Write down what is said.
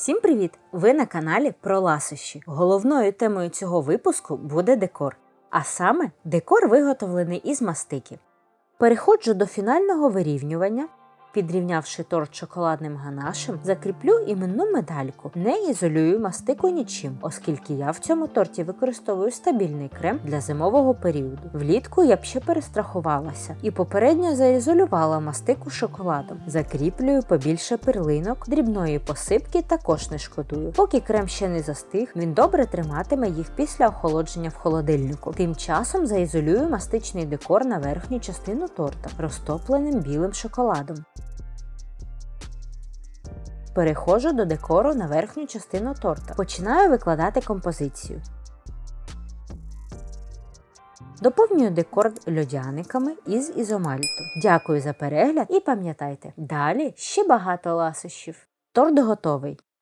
Всім привіт! Ви на каналі про ласощі. Головною темою цього випуску буде декор. А саме декор виготовлений із мастики. Переходжу до фінального вирівнювання. Підрівнявши торт шоколадним ганашем, закріплю іменну медальку. Не ізолюю мастику нічим, оскільки я в цьому торті використовую стабільний крем для зимового періоду. Влітку я б ще перестрахувалася і попередньо заізолювала мастику шоколадом. Закріплюю побільше перлинок, дрібної посипки також не шкодую. Поки крем ще не застиг, він добре триматиме їх після охолодження в холодильнику. Тим часом заізолюю мастичний декор на верхню частину торта розтопленим білим шоколадом. Переходжу до декору на верхню частину торта. Починаю викладати композицію. Доповнюю декор льодяниками із ізомальту. Дякую за перегляд і пам'ятайте, далі ще багато ласощів. Торт готовий.